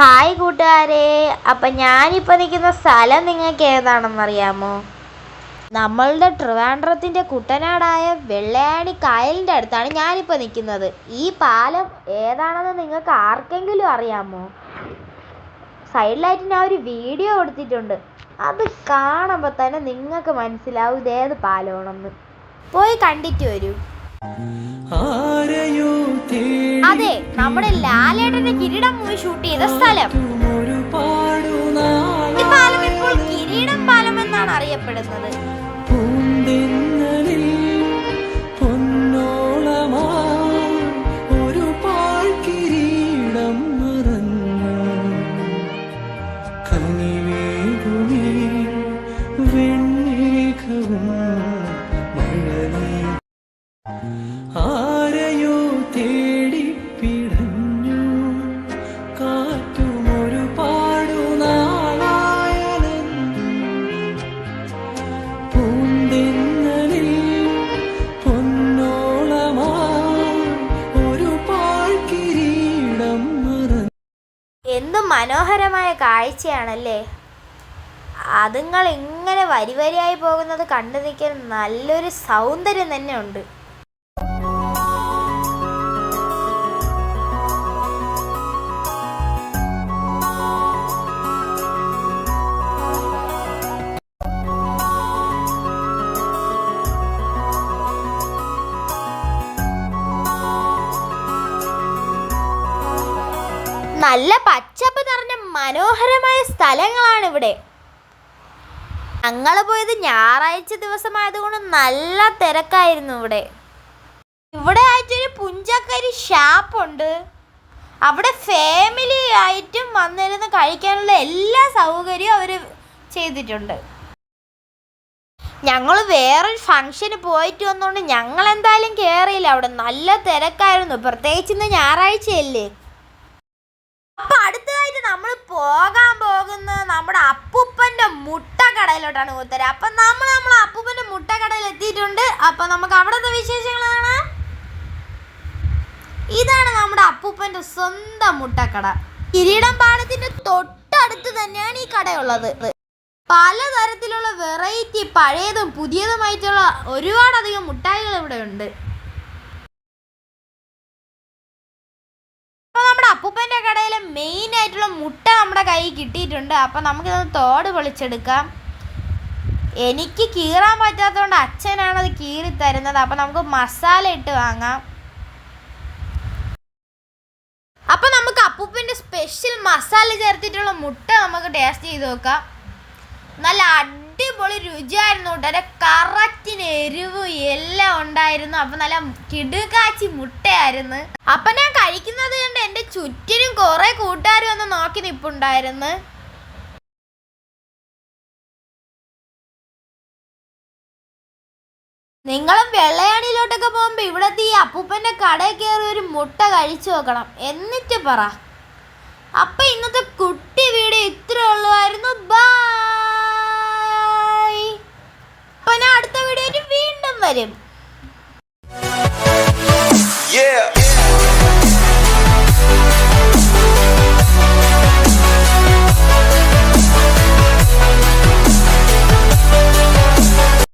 Hi കൂട്ടുകാരെ. അപ്പം ഞാനിപ്പോൾ നിൽക്കുന്ന സ്ഥലം നിങ്ങൾക്ക് ഏതാണെന്നറിയാമോ? നമ്മളുടെ ട്രിവാൻഡ്രത്തിന്റെ കുട്ടനാടായ വെള്ളയാണി കായലിന്റെ അടുത്താണ് ഞാനിപ്പോൾ നിൽക്കുന്നത്. ഈ പാലം ഏതാണെന്ന് നിങ്ങൾക്ക് ആർക്കെങ്കിലും അറിയാമോ? സൈഡിലായിട്ട് ഞാൻ ഒരു വീഡിയോ കൊടുത്തിട്ടുണ്ട്. അത് കാണുമ്പോൾ തന്നെ നിങ്ങൾക്ക് മനസ്സിലാവും ഇതേത് പാലമാണെന്ന് പോയി കണ്ടിട്ട് വരൂ. അതെ നമ്മുടെ ലാലേട്ടന്റെ കിരീടം ചെയ്ത സ്ഥലം. ഈ പാലം ഇപ്പോൾ കിരീടം പാലം എന്നാണ് അറിയപ്പെടുന്നത്. മനോഹരമായ കാഴ്ചയാണല്ലേ? അതുങ്ങൾ ഇങ്ങനെ വരി വരിയായി പോകുന്നത് കണ്ടു നിൽക്കാൻ നല്ലൊരു സൗന്ദര്യം തന്നെ ഉണ്ട്. നല്ല പച്ചപ്പ് നിറഞ്ഞ മനോഹരമായ സ്ഥലങ്ങളാണ് ഇവിടെ. ഞങ്ങൾ പോയത് ഞായറാഴ്ച ദിവസമായതുകൊണ്ട് നല്ല തിരക്കായിരുന്നു ഇവിടെ. ഇവിടെ ആയിട്ടൊരു പുഞ്ചക്കരി ഷാപ്പുണ്ട്. അവിടെ ഫാമിലി ആയിട്ടും വന്നിരുന്ന് കഴിക്കാനുള്ള എല്ലാ സൗകര്യവും അവർ ചെയ്തിട്ടുണ്ട്. ഞങ്ങൾ വേറൊരു ഫംഗ്ഷന് പോയിട്ട് വന്നുകൊണ്ട് ഞങ്ങൾ എന്തായാലും കയറിയില്ല അവിടെ നല്ല തിരക്കായിരുന്നു. പ്രത്യേകിച്ച് ഇന്ന് ഞായറാഴ്ചയല്ലേ? അപ്പൊ അടുത്തതായിട്ട് നമ്മൾ പോകാൻ പോകുന്നത് നമ്മുടെ അപ്പൂപ്പന്റെ മുട്ടക്കടയിലോട്ടാണ് കൂത്തര അപ്പൊ നമ്മൾ നമ്മൾ അപ്പൂപ്പന്റെ മുട്ടക്കടയിൽ എത്തിയിട്ടുണ്ട്. അപ്പൊ നമുക്ക് അവിടുത്തെ വിശേഷങ്ങൾ കാണാം. ഇതാണ് നമ്മുടെ അപ്പൂപ്പന്റെ സ്വന്തം മുട്ടക്കട. കിരീടം പാടത്തിന്റെ തൊട്ടടുത്ത് തന്നെയാണ് ഈ കടയുള്ളത്. പലതരത്തിലുള്ള വെറൈറ്റി പഴയതും പുതിയതുമായിട്ടുള്ള ഒരുപാടധികം മുട്ടായികൾ ഇവിടെ ഉണ്ട് കടയിലെ മെയിൻ ആയിട്ടുള്ള മുട്ട നമ്മുടെ കയ്യിൽ കിട്ടിയിട്ടുണ്ട്. അപ്പം നമുക്കിതൊന്ന് തോട് പൊളിച്ചെടുക്കാം. എനിക്ക് കീറാൻ പറ്റാത്തതുകൊണ്ട് അച്ഛനാണ് അത് കീറി തരുന്നത്. അപ്പം നമുക്ക് മസാല ഇട്ട് വാങ്ങാം. അപ്പം നമുക്ക് അപ്പൂപ്പിന്റെ സ്പെഷ്യൽ മസാല ചേർത്തിട്ടുള്ള മുട്ട നമുക്ക് ടേസ്റ്റ് ചെയ്ത് നോക്കാം. നല്ല അടിപൊളി രുചിയായിരുന്നു കേട്ടോ. കറക്റ്റിന് എരിവ് എല്ലാം ഉണ്ടായിരുന്നു. അപ്പം നല്ല കിടുകാച്ചി മുട്ടയായിരുന്നു. അപ്പം ഞാൻ കഴിക്കുന്നത് കണ്ട് എന്റെ ചുറ്റിനും കുറേ കൂട്ടുകാരും ഒന്ന് നോക്കി നിൽപ്പുണ്ടായിരുന്നു നിങ്ങളും വെള്ളയാണിയിലോട്ടൊക്കെ പോകുമ്പോൾ ഇവിടത്തെ ഈ അപ്പൂപ്പന്റെ കടയിൽ കയറി ഒരു മുട്ട കഴിച്ചു നോക്കണം എന്നിട്ട് പറ. അപ്പൊ അപ്പൊ ഞാൻ അടുത്ത വീഡിയോയിൽ വീണ്ടും വരും Yeah.